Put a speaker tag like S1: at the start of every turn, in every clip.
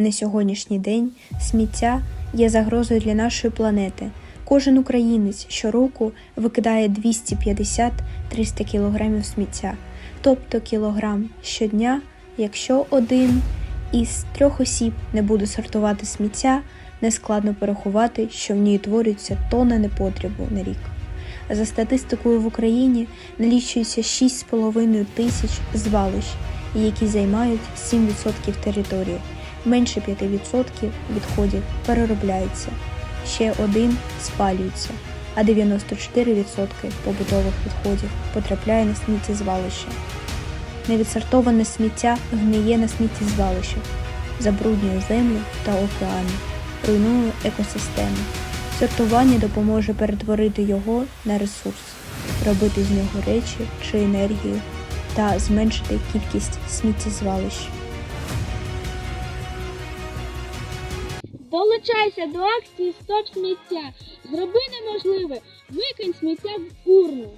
S1: На сьогоднішній день сміття є загрозою для нашої планети. Кожен українець щороку викидає 250-300 кг сміття, тобто кілограм щодня, якщо один із трьох осіб не буде сортувати сміття, нескладно порахувати, що в ній утворюється тонна непотребу на рік. За статистикою в Україні налічується 6,5 тисяч звалищ, які займають 7% території. Менше 5% відходів переробляється, ще один спалюється, а 94% побутових відходів потрапляє на сміттєзвалище. Невідсортоване сміття гниє на сміттєзвалищах, забруднює землю та океани, руйнує екосистеми. Сортування допоможе перетворити його на ресурс, робити з нього речі чи енергію та зменшити кількість сміттєзвалищ.
S2: Долучайся до акції Стоп сміття. Зроби неможливе. Викинь сміття в урну.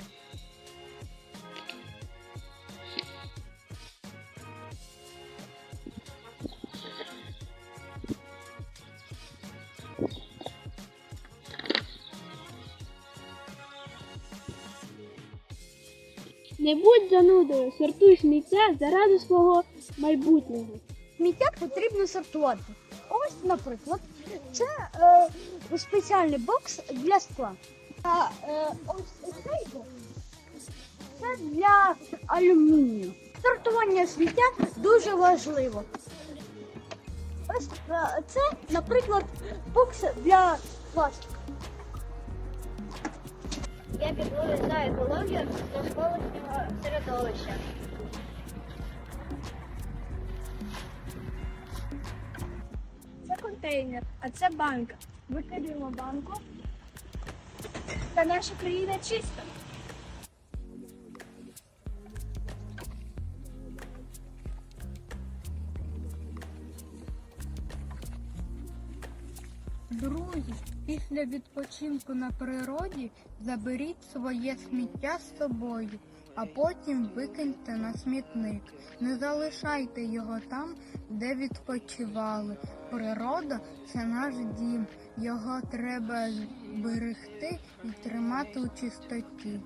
S2: Не будь занудою, сортуй сміття заради свого майбутнього.
S3: Сміття потрібно сортувати. Ось, наприклад, це е, спеціальний бокс для скла. А е, ось цей бокс це для алюмінію. Сортування сміття дуже важливо. Ось е, це, наприклад, бокс для пластику.
S4: Я піклуюсь екологію навколишнього середовища.
S3: Контейнер, а це банка. Викидаємо банку. Та наша країна чиста.
S5: Друзі, після відпочинку на природі заберіть своє сміття з собою, а потім викиньте на смітник. Не залишайте його там, де відпочивали. Природа це наш дім. Його треба берегти і тримати у чистоті.